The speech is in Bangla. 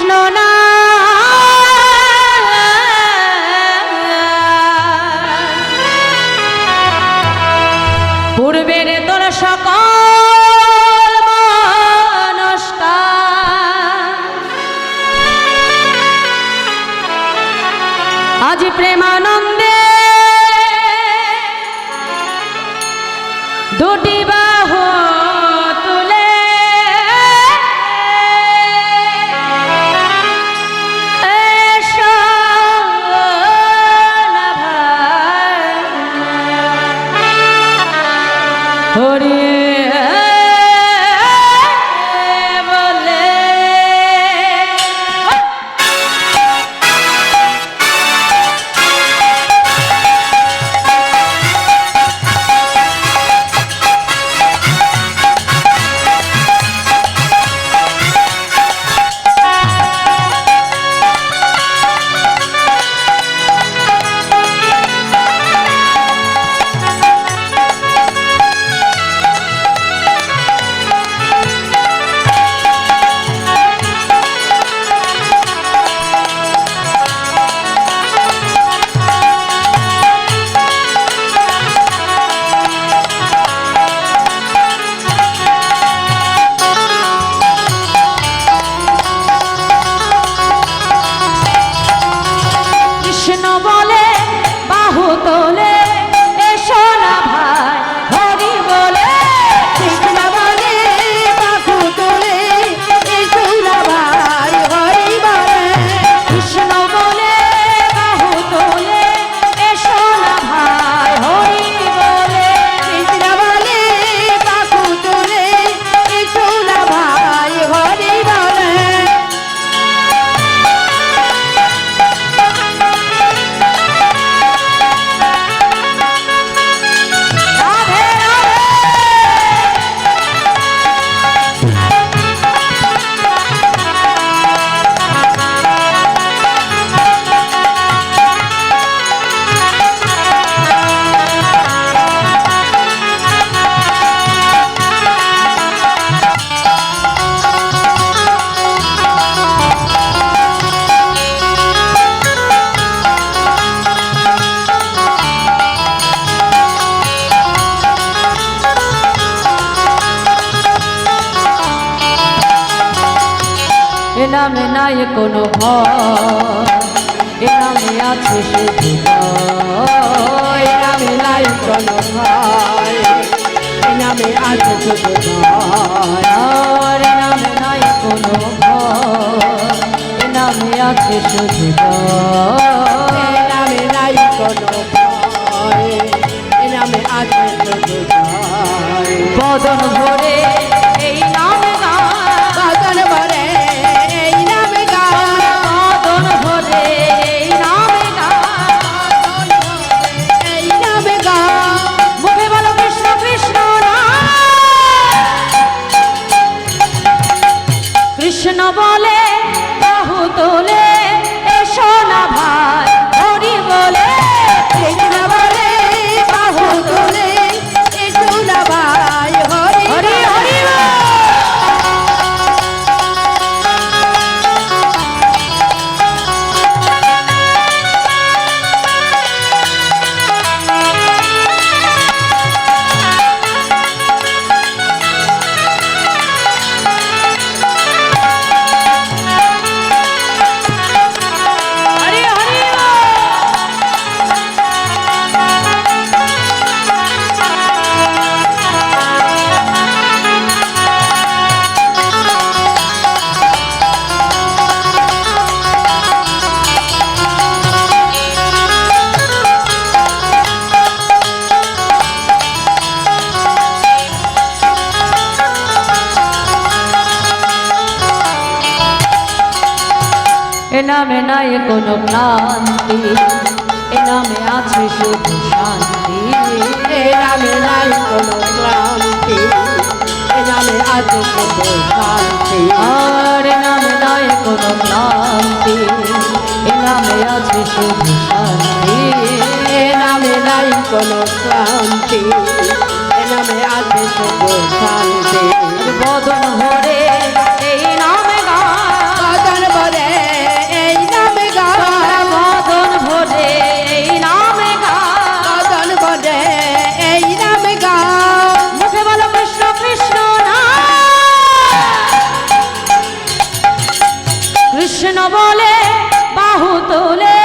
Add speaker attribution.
Speaker 1: কৃষ্ণ হরি নামে নাই কোনো ভয় এ নামে আছে শুধু। এ নামে নাই কোনো ভয়
Speaker 2: এ নামে আছে শুধু ভয়
Speaker 1: এ নামে নাই কোনো ভয় এ নামে আছে শুধু ভয়।
Speaker 2: এ নামে নাই কোনো ভয় নামে আছে শুধু
Speaker 1: বদন ভরে বলে বাহু তোলে এসো না ভাই। এ নামে নাই কোনো ক্লান্তি। এ নামে আছে শুধু শান্তি।
Speaker 2: এ নামে নাই কোনো ক্লান্তি। এ নামে আছে শুধু শান্তি।
Speaker 1: আর এ নামে নাই কোনো ক্লান্তি। এ নামে আছে শুধু শান্তি।
Speaker 2: এ নামে নাই কোনো ক্লান্তি। এ নামে আছে শুধু শান্তি।
Speaker 1: বদন ভরে এই নামে গান।
Speaker 2: বাদন বলে কৃষ্ণ
Speaker 1: বলে বাহু তোলে।